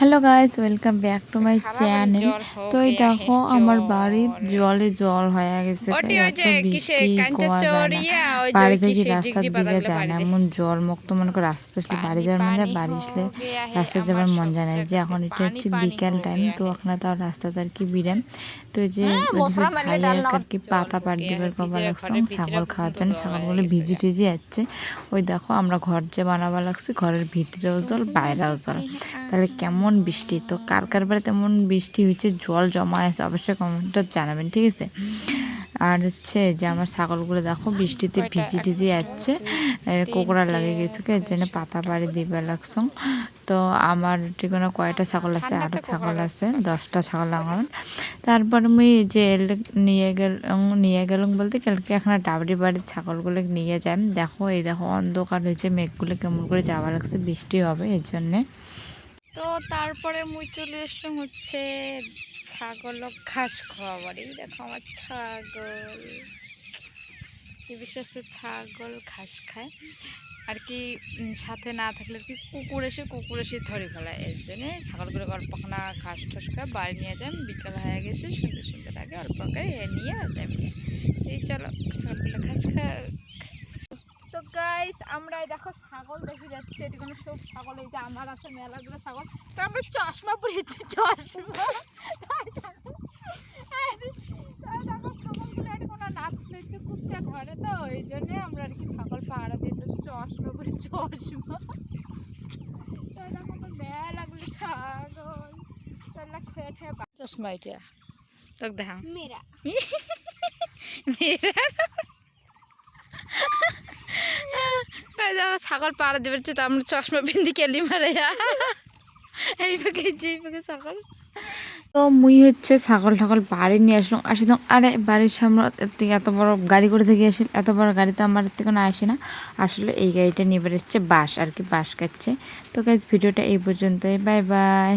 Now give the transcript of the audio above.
Hello guys welcome back to my channel তো এই দেখো আমার। বাড়ির জলে জল হয়ে গেছে এত বৃষ্টি বাড়ি থেকে রাস্তার দিকে যায় না এমন জল মুক্ত মনে করে রাস্তা আসলে বাড়ি যাওয়ার মন যায় বাড়ি আসলে রাস্তায় যাওয়ার মন যায় না। যে এখন এটা হচ্ছে বিকেল টাইম তো ওখানে তাও রাস্তাতে আর কি বিরাম। তো এই যে হ্যাঁ, ভাইয়ের আর কি পাতা পাড় দিবার কবা লাগছে ছাগল খাওয়ার জন্য ছাগলগুলো হয়ে ভিজি টিজি যাচ্ছে ওই দেখো আমরা ঘর যে বানাবা লাগছে ঘরের ভিতরেও জল বাইরেও জল। তাহলে কেমন বৃষ্টি? তো কার কার তেমন বৃষ্টি হয়েছে জল জমা আছে অবশ্যই কমেন্টটা জানাবেন ঠিক আছে? আর হচ্ছে যে আমার ছাগলগুলো দেখো বৃষ্টিতে ভিজি টিজি যাচ্ছে কোকড়া লাগে গেছে এর জন্য পাতা পাড়ি দিবে লাগছং তো আমার ঠিকানা কয়টা ছাগল আছে? আরও ছাগল আছে দশটা ছাগল লাগান তারপর আমি যে নিয়ে গেল নিয়ে গেলাম বলতে কালকে এখন ডাবরি বাড়ির ছাগলগুলো নিয়ে যাই। দেখো এই দেখো অন্ধকার হয়েছে মেঘগুলো কেমন করে যাওয়া লাগছে বৃষ্টি হবে এর জন্যে। তো তারপরে মুই চলে এসলাম হচ্ছে ছাগল ঘাস খাওয়া বাড়ি দেখো আমার ছাগল। বিশ্বাসে ছাগল ঘাস খায়? আর কি সাথে না থাকলে কি কুকুর এসে কুকুর এসে ধরে ফেলায়। এর জন্যে ছাগলগুলো অল্পখানা ঘাস ঠাস খায়, বাড়ি নিয়ে যান বিকাল হয়ে গেছে সুন্দর সুন্দর আগে অল্প এ নিয়ে যাই এই চলো ছাগলগুলো ঘাস খায়। গাইস আমরা দেখো ছাগল দেখে যাচ্ছি। এটি কোনো সব ছাগল এই যে আমার আছে মেলাগুলো ছাগল। তো আমরা চশমা পরেছি চশমা। কুত্তে ধরে তো এই জন্যে আমরা আর কি ছাগল তো চশমা পরে চশমা মেলাগুলো ছাগল চশমা এটা। তোকে দেখা মেরা মেয়েরা কই দেখো ছাগল পাড়া দেবে তো আমরা চশমা পিন্দি কেলি মারে এই পাকে যে ছাগল। তো মুই হচ্ছে ছাগল ঠাগল বাড়ি নিয়ে আসলাম। আসলাম আরে বাড়ির সামনে এত বড় গাড়ি করে থেকে আসি, এত বড় গাড়ি তো আমার থেকে না আসে না। আসলে এই গাড়িটা নিয়ে বেরোচ্ছে বাস আর কি বাস কাটছে। তো গাইজ ভিডিওটা এই পর্যন্তই। Bye bye.